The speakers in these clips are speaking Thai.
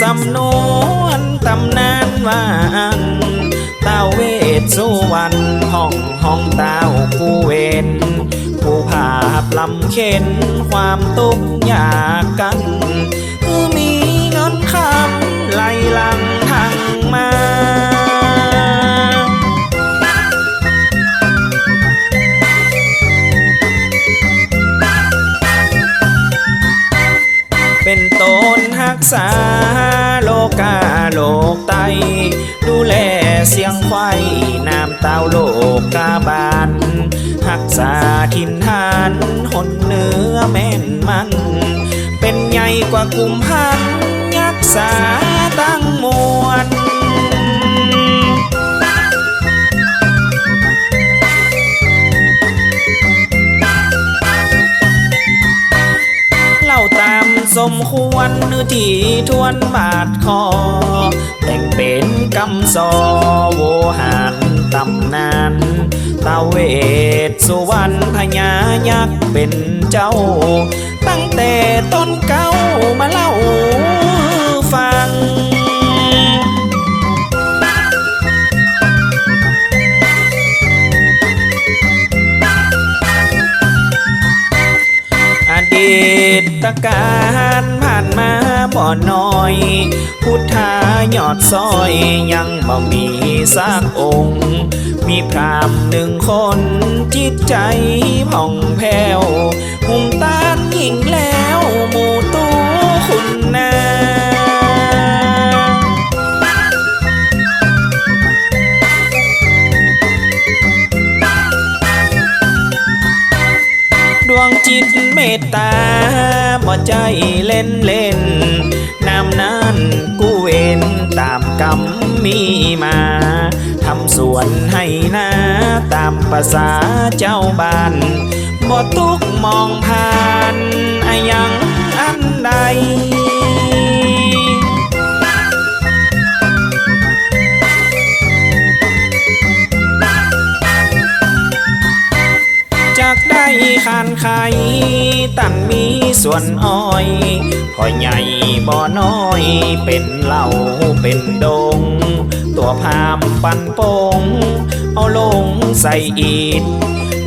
สำนวนตำนานว่าอันเต้าเวทสุวรรณห้องห้องเต้าผู้เวนผู้ภาพลำเข็นความตุกข์ยากกันคือมีเงินคำไหลลังทางมาเป็นตนหักษา กาโลกไต ดูแลเสียงไฟน้ำเต้าโลกกาบานหักษาทินทานหนเนื้อแม่นมัน เป็นใหญ่กว่ากุมพันยักษาตั้งมวล มควรเนื้อที่ทวนบาดคอ แต่งเป็นกำซอโวหารตำนานตาเวทสุวรรณพญายักษ์เป็นเจ้า ตั้งแต่ต้นเก่ามาเล่า ตการผ่านมาบ่อน้อย พุทธายอดซอยยังบ่มีสักองค์ มีพรามหนึ่งคนจิตใจผ่องแผ้วหุ่มตานยิ่งแล เล่นเล่นนำนั้นกูเวนตามกรรมมีมาทำสวนให้นาตามภาษาเจ้าบ้านบ่ตุกมองผ่านอยังอันใดจากได้ขานไขตั้งมี ส่วนอ้อยพ่อใหญ่บ่อน้อยเป็นเหล่าเป็นดง ตัวพามปันโปง เอาลงใส่อีด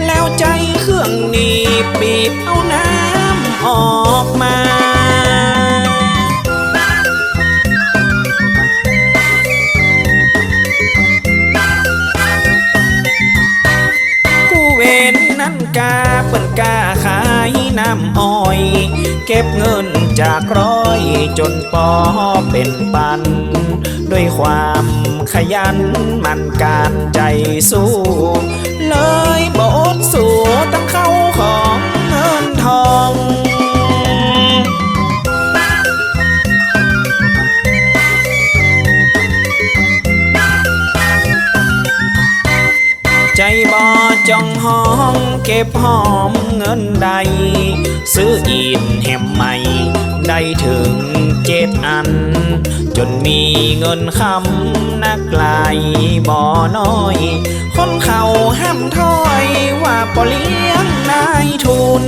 แล้วใจเครื่องนีบบีบเอาน้ำออกมากูเวนนั้นกาเปิ้นกา น้ำอ้อย เก็บเงินจากร้อยจนปอเป็นปัน ด้วยความขยันมันการใจสู้ เลยบอดสู่ ก็บหอมเงินใด ซื้ออีนแหมใหม่ได้ถึงเจ็ดอัน จนมีเงินคำนักลายบ่อน้อย คนเขาห้ามถ้อยว่าปเลี้ยงนายทุน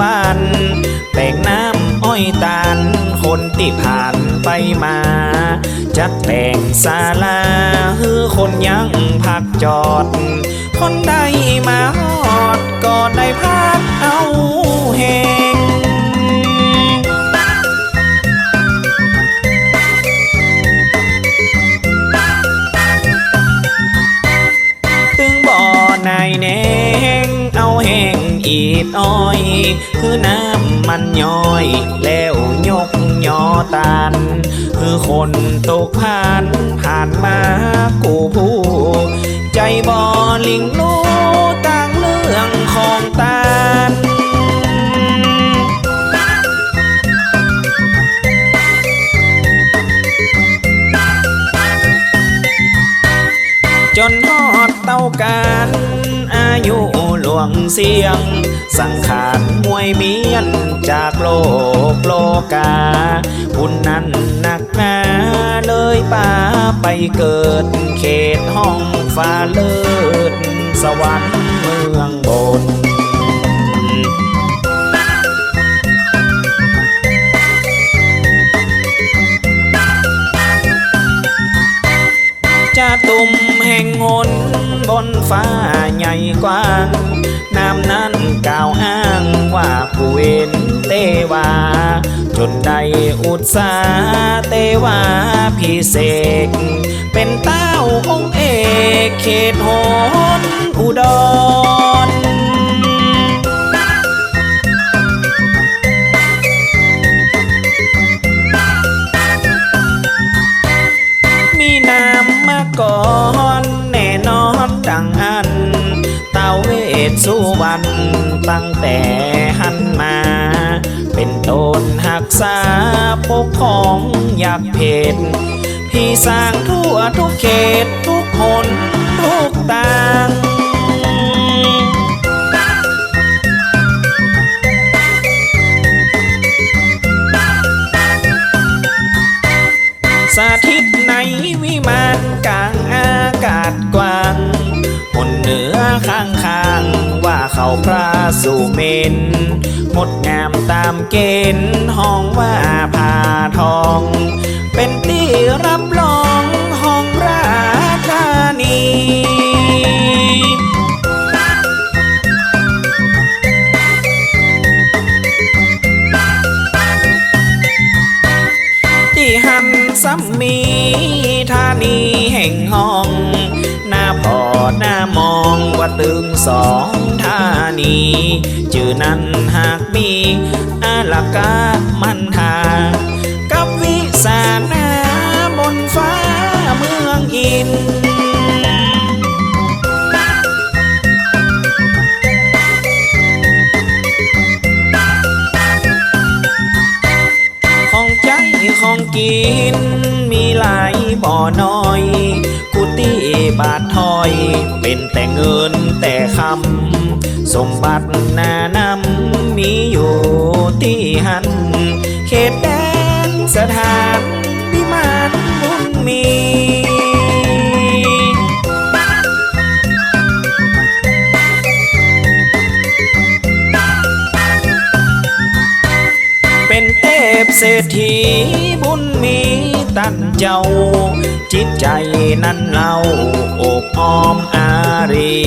บ้าน แต่งน้ำอ้อยตาล คนที่ผ่านไปมา จัดแต่งศาลาฮือคนยังพักจอด คนใดมาฮอดก็ได้พักเอาเห อีดอ้อย คือน้ำมันย้อย แล้วยกยอตัน คือคนตกผ่านผ่านมากูผู้ ใจบ่ลิงลูต่างลืยุ วงเสียง สังขารมวยเมียน จากโลกโลกาบุญนั้นหนักหนาเลยป่าไปเกิด เขตห้องฟ้าเลิศสวรรค์เมืองบน บนฟ้าใหญ่กว้างน้ำนั้นกล่าวอ้างว่าผู้เวนเตวา จนได้อุตสาเตวาพิเศษ เป็นเต้าองค์เอกเขตโหนอุดร สุวรรณตั้งแต่หันมา เป็นต้นหักษาปกของอยากเพดพี่สร้างทั่วทุกเขตทุกคน เขาพระสุเมนงดงามตามเกณฑ์ห้องว่าผาทอง เป็นที่รับรองห้องราชานี ว่าตึงสองท่านีจื่อนั้นหากมีอาลากามันทากับวิสานาบนฟ้าเมืองอิน กิน มีหลายบ่อน้อย กุฏิบาทถอย เป็นแต่เงินแต่คำ สมบัตินานำมีอยู่ที่หัน เขตแดนสถาน เศรษฐีบุญมีตั้นเจ้า จิตใจนั้นเราอบอ้อมอารี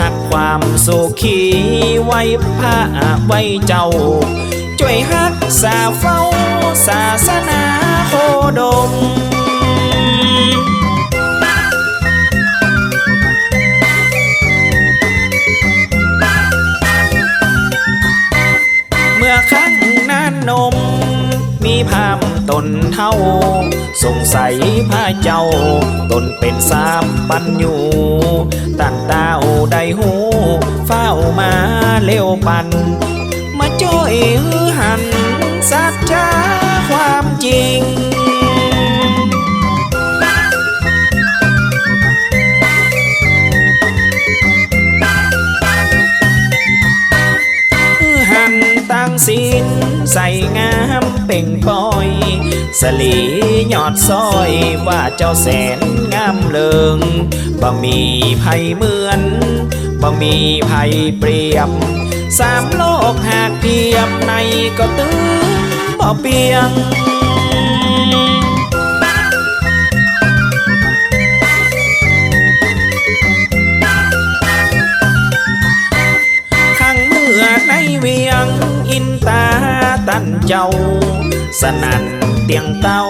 หักความสุขีไว้ผ้าไว้เจ้า ช่วยหักษาเฝ้าศาสนาโคดม พามตนเท่า สงสัยพระเจ้า ตนเป็นสามปัญญูตั้งดาวได้หูเฝ้ามาเร็วปัน มาจ้อยหัน สินใส่งามเป่งปอย สลียอดซอยว่าเจ้าแสนงามเลิงบ่มีภัยเหมือนบ่มีภัยเปรียบ สามโลกหากเทียบในก็ตื้นบ่เปียงขังเมื่อในเวียง เจ้า สนั่นเตียงเต้า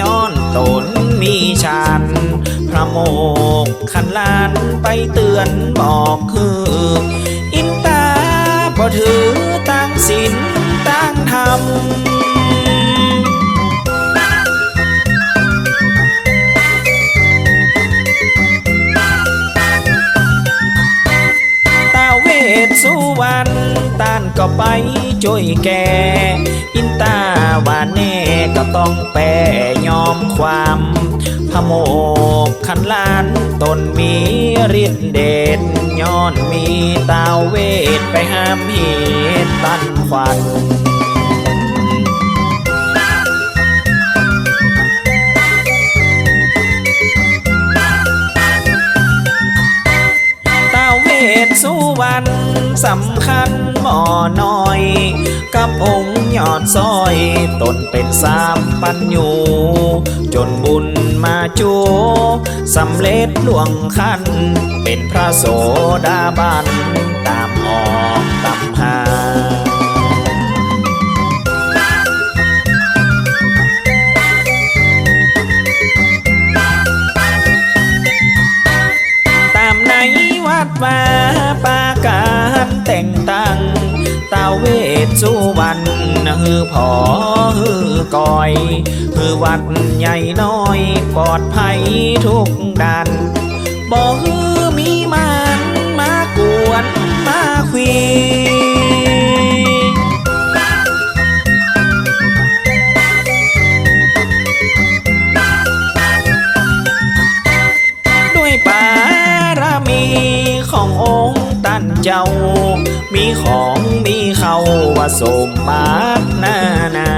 ย้อนตนมีชานพระโมกขันลานไปเตือนบอกคืออินตาบ่ถือตั้งศีลตั้งธรรมตาเวทสุวรรณต้านก็ไป ช่วยแก อินตาว่าแน่ก็ต้องแปรยอมความพโมกขันลานตนมีฤทธิ์เดชย้อนมีตาเวทไปห้ามเหตุตันควัน วรรณสำคัญหมอน้อย กับองค์ยอดซอยตนเป็นสามปัญญูจนบุญมาจูสำเร็จหลวงคันเป็นพระโสดาบัน คือพอฮือก่อย คือวัดใหญ่น้อยปลอดภัยทุกดันบ่ฮือ มีของมีเขาว่าสมบัตินานา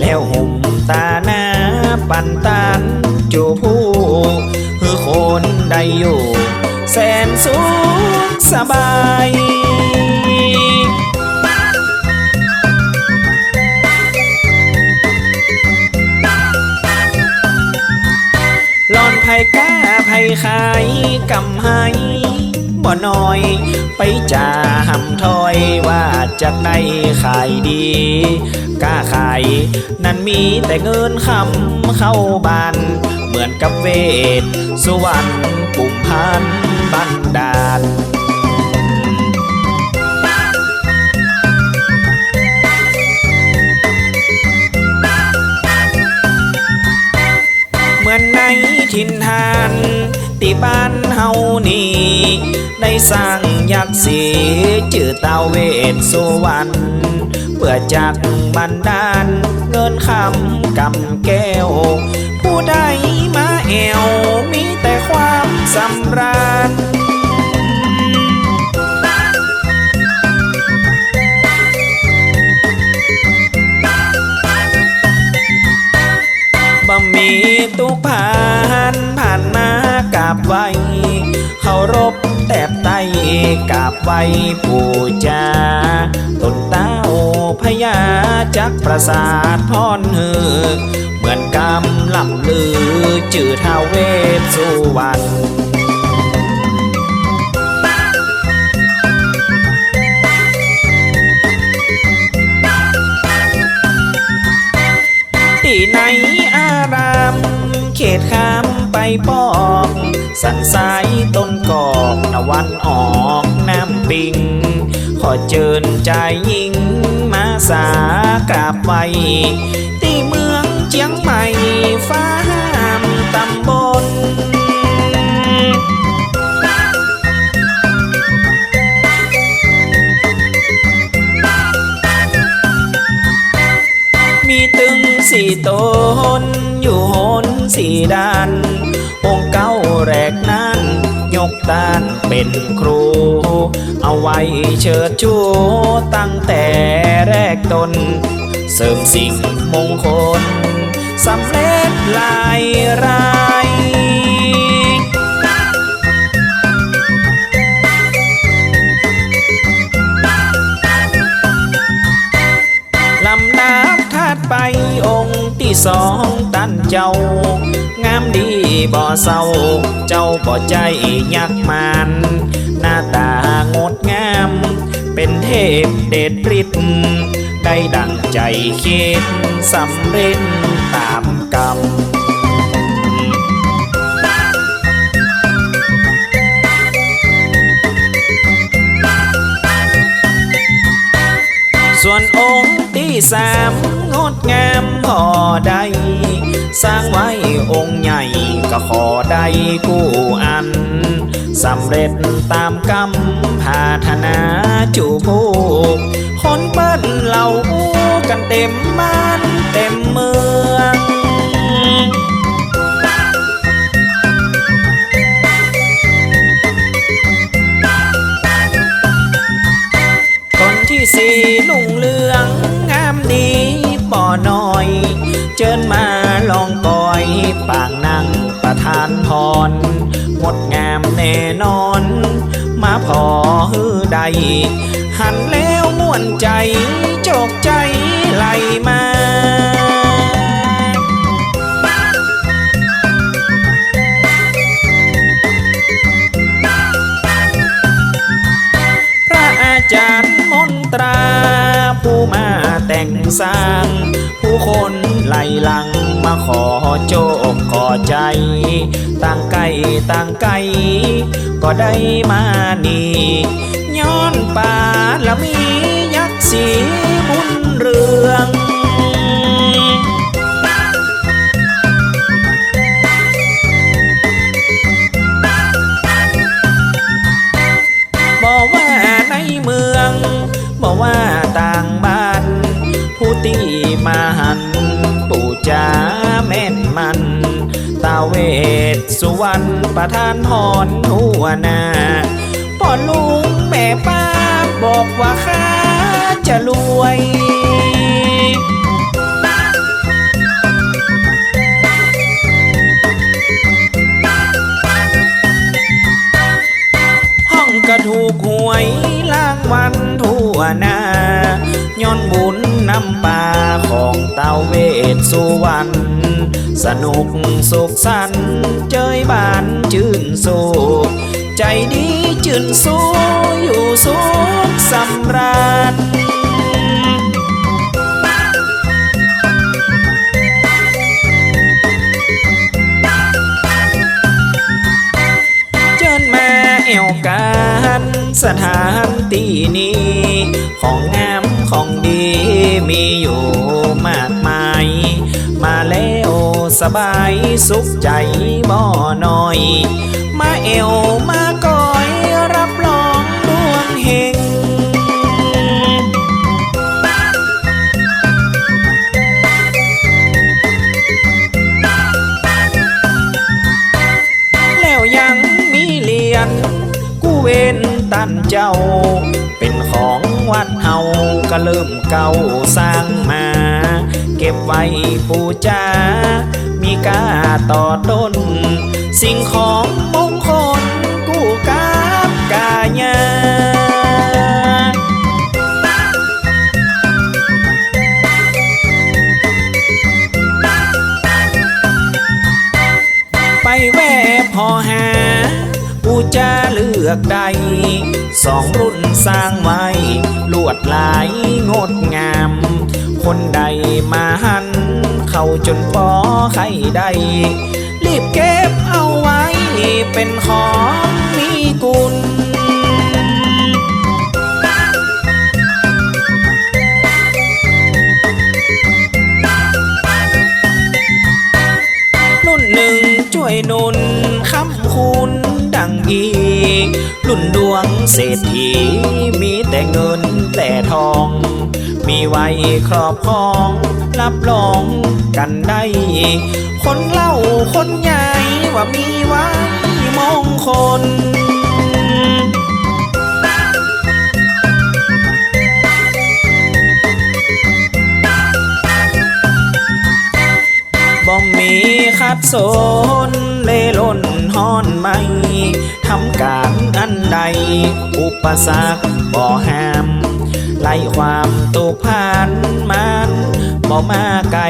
แล้วหุ่มตาหน้าปันตันจูผู้คือคนได้อยู่ แสนสุขสบายหลอนไผ่ก้าไผ่ขายกำให้ บ่น้อย ไปจ่าหำถอยว่าจะได้ขายดีกล้าขาย นั้นมีแต่เงินคำเข้าบาน เหมือนกับเวท สุวรรณปุ่มพันบันดาลเหมือนในทินทานตีบ้านเฮานี่ ได้สร้างยักษ์สีจื่อเตาเวทสุวรรณเพื่อจากบันดาลเงินคำกำแก้ว ผู้ใดมาแอว มีแต่ความสำราญบ่มีตุกผ่านผ่านมากราบไหวเคารพแตบ กราบไหวผู้จาตนเต้าพญาจักประสาทพรเฮือเหมือนกำลำลือจื่อท้าเวสสุวรรณที่ไหนอาราม เขตข้ามไปปอก สันสายต้นกอกนวันออกน้ำปิง ขอเจิญใจยิงมาสากราบไว้ที่เมืองเจียงใหม่ฟ้าห้ามตำบลมีตึงสี่ตนอยู่หนสี่ด้าน องเก้าแรกนั้น ยกตานเป็นครู เอาไว้เชิดชูตั้งแต่แรกตน เสริมสิ่งมงคลสำเร็จลายรายลำน้ำทัดไปองค์ที่สองตันเจ้างามดี บ่เศร้า เจ้าบ่ใจยักมานหน้าตางดงาม เป็นเทพเดชปริตได้ดังใจคิดสำเร็จตามกรรมส่วนองค์ที่สาม งดงามพอใด สร้างไว้องค์ใหญ่ก็ขอได้กู้อันสำเร็จตามกรรมพาธนาจูบูคนเปิ้นเหล่ากันเต็มบ้านเต็มเมือง หันแล้วม่วนใจโจกใจไหลมาพระอาจารย์มนตราผู้มาแต่งสร้าง ผู้คนไหลหลังมาขอโจกขอใจ ต่างไก่ต่างไก่ก็ได้มานี่ ย้อนป่าำปาของเตาเวทสุวรรณสนุกสุขสันเจยบานจื่นสุขใจดีจื่นสู้อยู่สุขสำราญเจิญมาเอวกันสถานที่นี้ของงาม ของดีมีอยู่มากมาย มาแล้วสบายสุขใจบ่น้อย มาเอวมาก้อยรับรองดวงเฮงแล้วยังมีเหรียญกูเวนตันเจ้า ก็เริ่มเก่าสร้างมา เก็บไว้ปูจามีกาต่อต้น สิ่งของมงคลกู้กาบกายาไปแว่พอหาปูจะเลือกใดสองรุ่นสร้างไว้ ลวดลายงดงาม คนใดมาหัน เข้าจนปอไข่ใด รีบเก็บเอาไว้เป็นของมีกุลรุ่นหนึ่งช่วยนุนคำคุณดัง อีก รุ่นดวงเศรษฐี มีแต่เงินแต่ทอง มีไว้ครอบครอง รับรองกันได้ คนเล่าคนใหญ่ว่ามีไว้มงคลบ่มีขัดสนเลล่น ฮ้อนไม่ทำการอันใด อุปสรรคบ่ห้าม ไล่ความตุพานมันบ่มาไกล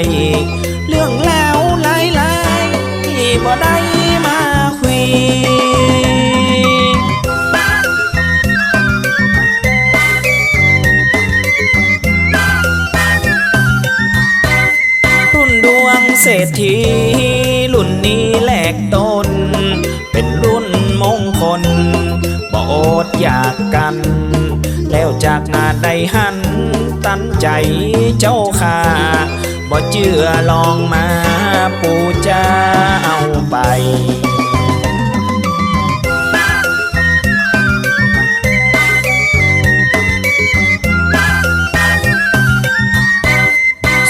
เรื่องแล้วหลายหลายๆบ่ได้มาคุยรุ่นดวงเศรษฐี อยากกัน แล้วจากนาได้หัน ตั้นใจเจ้าค่าบ่เชื่อลองมาปูจะเอาไป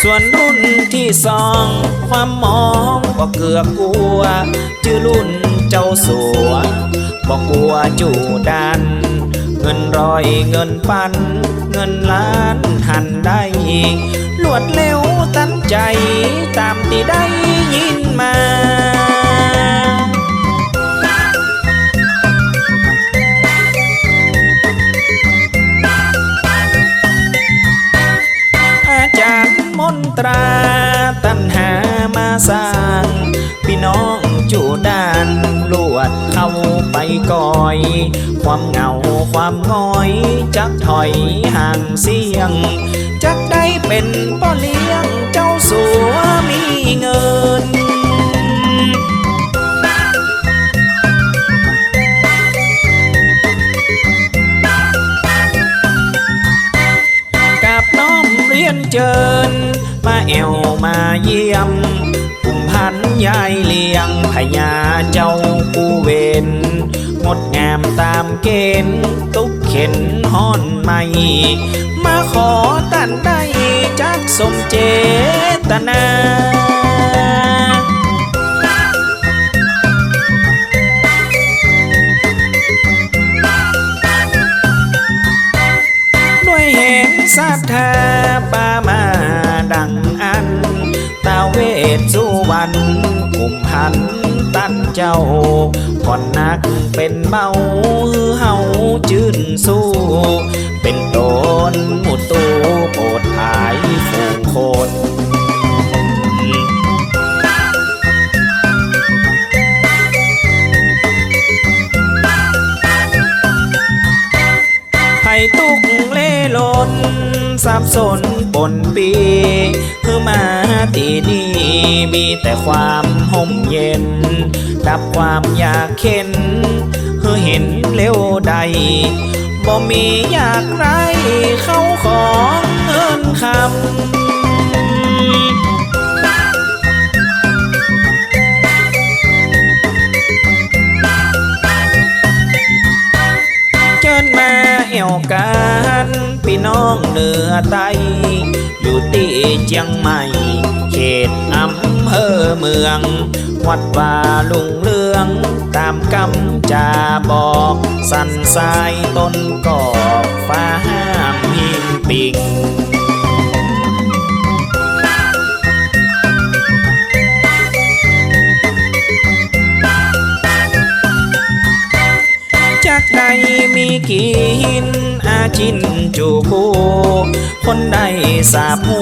ส่วนรุ่นที่สองความมองบ่เกือกกลัวชื่อรุ่นเจ้าสัว บ่กลัวจูดัน เงินร้อยเงินพัน เงินล้านหันได้ลวดเร็วตั้งใจตามที่ได้ยินมาอาจารย์มนตราตันหามาสร้าง พี่น้อง จูด้านลวดเข้าไปก่อย ความเหงาความง้อย จักถอยห่างเสียง จักได้เป็นพ่อเลี้ยงเจ้าสัวมีเงินกับน้อมเรียนเจิญมาแอวมาเยี่ยม ยันยายเลี้ยงพญาเจ้ากูเวนงดงามตามเกณฑ์ตุกเข็นห่อนใหม่ มาขอตันได้จากสมเจตนาาเวทสุวรรณกุมพันตั้นเจ้าผ่อนนักเป็นเบาเฮาจื่นสู้ เป็นโตนหมุตูโปรดภายฝูงคนให้ตุกเล่ลน สับสนปนปีคือมาตีดีมีแต่ความห่มเย็น ดับความอยากเข็นคือเห็นเร็วใดบ่มีอยากไรเข้าของเงินคำ มาเอวกันพี่น้องเหนือใต้อยู่ที่เชียงใหม่ เขตอำเภอเมือง วัดว่าลุงเรือง ตามกำจาบอก สันทรายต้นกอกฟ้าห้ามหินปิง มีกินอาจินจูผูคนใดสาบหู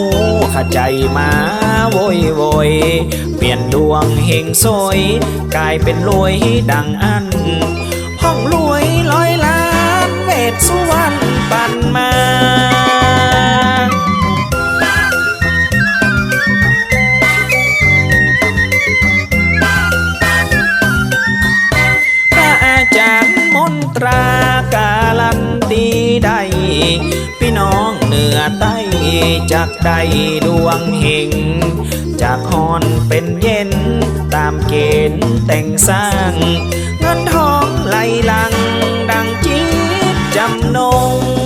ขใจมาโวยโวยเปลี่ยนดวงเฮงสวยกลายเป็นรวยดังอันห้องรวยร้อยล้านเวทสุ พี่น้องเหนือใต้จากใดดวงเฮงจากฮอนเป็นเย็น ตามเกณฑ์แต่งสร้าง เงินทองไหลลังดังจิตจำนง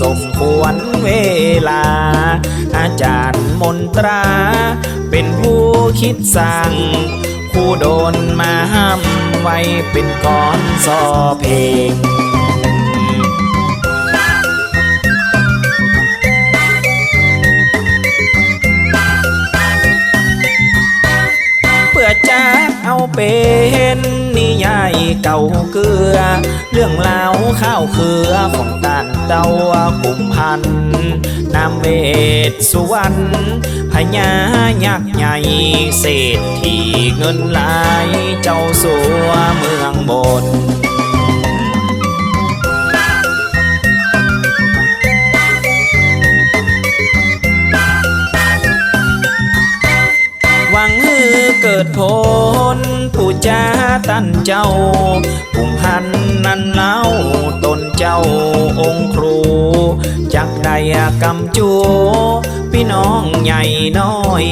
สมควรเวลา อาจารย์มนตรา เป็นผู้คิดสั่ง ผู้โดนมาห้ามไว้เป็นก้อนซอเพลง เป็นนิยายเก่าเกลือ เรื่องราวข้าวเคือของตานเต้าคุมพันนามเวทสุวรรณพญายักษ์ใหญ่เศรษฐีเงินหลายเจ้าสัวเมืองบน จ้าตันเจ้าปุ่มิพันนั้นเล่าตนเจ้าองค์ครู จักได้กำจูพี่น้องใหญ่น้อย